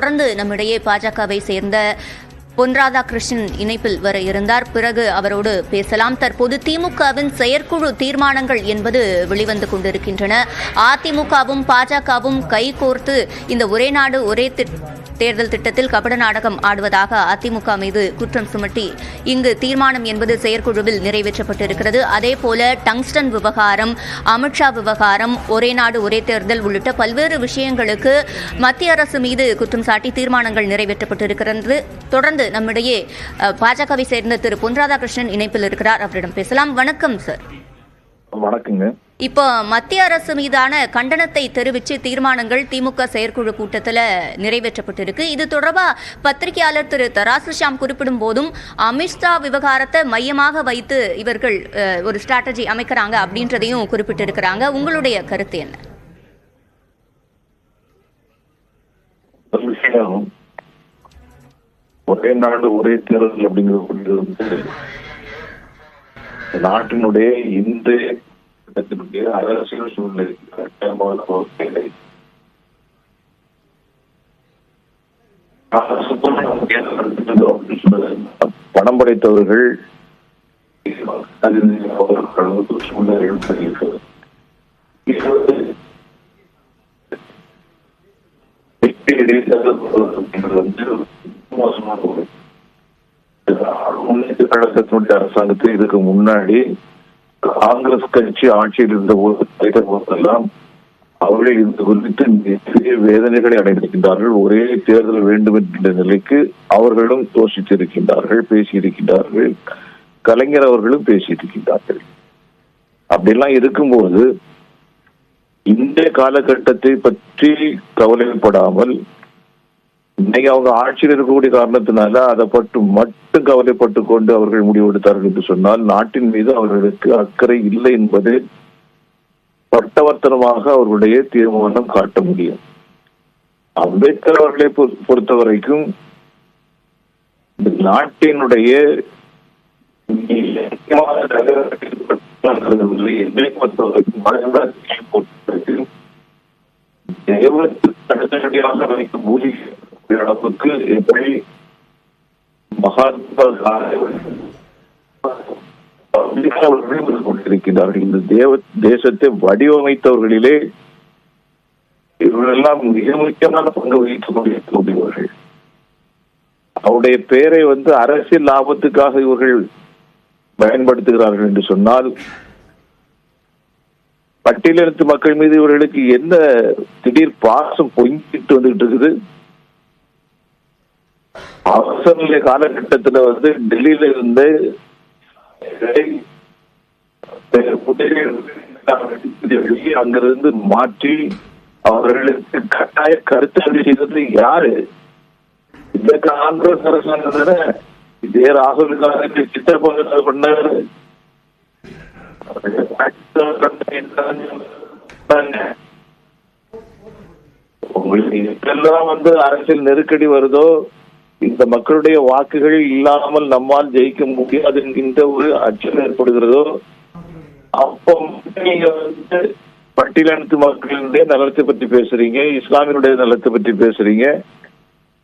தொடர்ந்து நம்மிடையே பாஜகவை சேர்ந்த பொன் ராதாகிருஷ்ணன் இணைப்பில் வர இருந்தார். பிறகு அவரோடு பேசலாம். தற்போது திமுகவின் செயற்குழு தீர்மானங்கள் என்பது வெளிவந்து கொண்டிருக்கின்றன. அதிமுகவும் பாஜகவும் கைகோர்த்து இந்த ஒரே நாடு ஒரே திட்- தேர்தல் திட்டத்தில் கபட நாடகம் ஆடுவதாக அதிமுக மீது குற்றம் சுமட்டி இங்கு தீர்மானம் என்பது செயற்குழுவில் நிறைவேற்றப்பட்டிருக்கிறது. அதேபோல டங்ஸ்டன் விவகாரம் அமித்ஷா விவகாரம் ஒரே நாடு ஒரே தேர்தல் உள்ளிட்ட பல்வேறு விஷயங்களுக்கு மத்திய அரசு மீது குற்றம் சாட்டி தீர்மானங்கள் நிறைவேற்றப்பட்டிருக்கிறது. தொடர்ந்து நம்மிடையே பாஜகவை சேர்ந்த திரு. பொன் ராதாகிருஷ்ணன் இணைப்பில் இருக்கிறார். அவரிடம் பேசலாம். வணக்கம் சார். வணக்கங்க. இப்போ மத்திய அரசு மீதான கண்டனத்தை தெரிவித்து தீர்மானங்கள் திமுக செயற்குழு கூட்டத்தில் நிறைவேற்றப்பட்டிருக்கு. இது தொடர்பா பத்திரிகையாளர் திரு தராசு ஷாம் குறிப்பிடும் போதும் அமித்ஷா விவகாரத்தை மையமாக வைத்து இவர்கள் ஒரு ஸ்ட்ராட்டஜி அமைக்கிறாங்க அப்படின்றதையும் குறிப்பிட்டிருக்கிறாங்க. உங்களுடைய கருத்து என்ன? ஒரே நாடு ஒரே தேர்தல் அப்படிங்கிறது நாட்டினுடைய இந்த கட்டத்தினுடைய அரசியல் சூழ்நிலை கட்டாயமான ஒரு பணம் படைத்தவர்கள் சூழ்நிலைகள் முன்னேற்ற கழகத்தினுடைய அரசாங்கத்தில் இதுக்கு முன்னாடி காங்கிரஸ் கட்சி ஆட்சியில் இருந்த போது செய்த போதெல்லாம் அவர்கள் இது குறித்து மிகப்பெரிய வேதனைகளை அடைந்திருக்கின்றார்கள். ஒரே தேர்தல் வேண்டும் என்கின்ற நிலைக்கு அவர்களும் யோசித்திருக்கின்றார்கள் பேசியிருக்கின்றார்கள். கலைஞர் அவர்களும் பேசியிருக்கின்றார்கள். அப்படிலாம் இருக்கும்போது இந்த காலகட்டத்தை பற்றி கவலைப்படாமல் இன்னைக்கு அவங்க ஆட்சியில் இருக்கக்கூடிய காரணத்தினால அதை பட்டு மட்டும் கவலைப்பட்டு கொண்டு அவர்கள் முடிவெடுத்தார்கள் என்று சொன்னால் நாட்டின் மீது அவர்களுக்கு அக்கறை இல்லை என்பது பட்டவர்த்தனமாக அவர்களுடைய தீர்மானம் காட்ட முடியும். அம்பேத்கர் அவர்களை பொ- பொறுத்த வரைக்கும் நாட்டினுடைய இலக்கியமான தேவத்துக்கு அடுத்தபடியாக வைக்கும் பூஜை அளவுக்கு எப்படி மகாத்மா அவர்கள் கொண்டிருக்கிறார்கள்? இந்த தேவ தேசத்தை வடிவமைத்தவர்களிலே இவர்களெல்லாம் மிக முக்கியமான பங்கு வகித்துக் கொண்டிருக்கக்கூடியவர்கள். அவருடைய பெயரை வந்து அரசியல் லாபத்துக்காக இவர்கள் பயன்படுத்துகிறார்கள் என்று சொன்னால் பட்டியலினத்து மக்கள் மீது இவர்களுக்கு என்ன திடீர் பாசம் பொங்கிட்டு வந்துகிட்டு இருக்குது? அவசர காலகட்டத்துல வந்து டெல்லியில இருந்து அங்கிருந்து மாற்றி அவர்களுக்கு கட்டாய கருத்து செய்தது யாரு? இந்த காங்கிரஸ் அரசாங்கம் இதே ராகுல் காந்தி சித்திரப்பங்க பண்ணாரு. உங்களுக்கு எப்பெல்லாம் வந்து அரசியல் நெருக்கடி வருதோ இந்த மக்களுடைய வாக்குகள் இல்லாமல் நம்மால் ஜெயிக்க முடியாது என்கின்ற ஒரு அச்சம் ஏற்படுகிறதோ அப்போ நீங்க வந்து பட்டியலினத்து மக்களுடைய நலத்தை பற்றி பேசுறீங்க இஸ்லாமியனுடைய நலத்தை பற்றி பேசுறீங்க.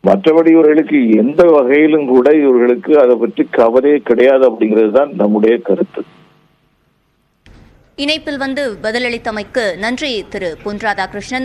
மற்றபடி இவர்களுக்கு எந்த வகையிலும் கூட இவர்களுக்கு அதை பற்றி கவலையே கிடையாது அப்படிங்கிறது தான் நம்முடைய கருத்து. இணைப்பில் வந்து பதிலளித்தமைக்கு நன்றி திரு பொன் ராதாகிருஷ்ணன்.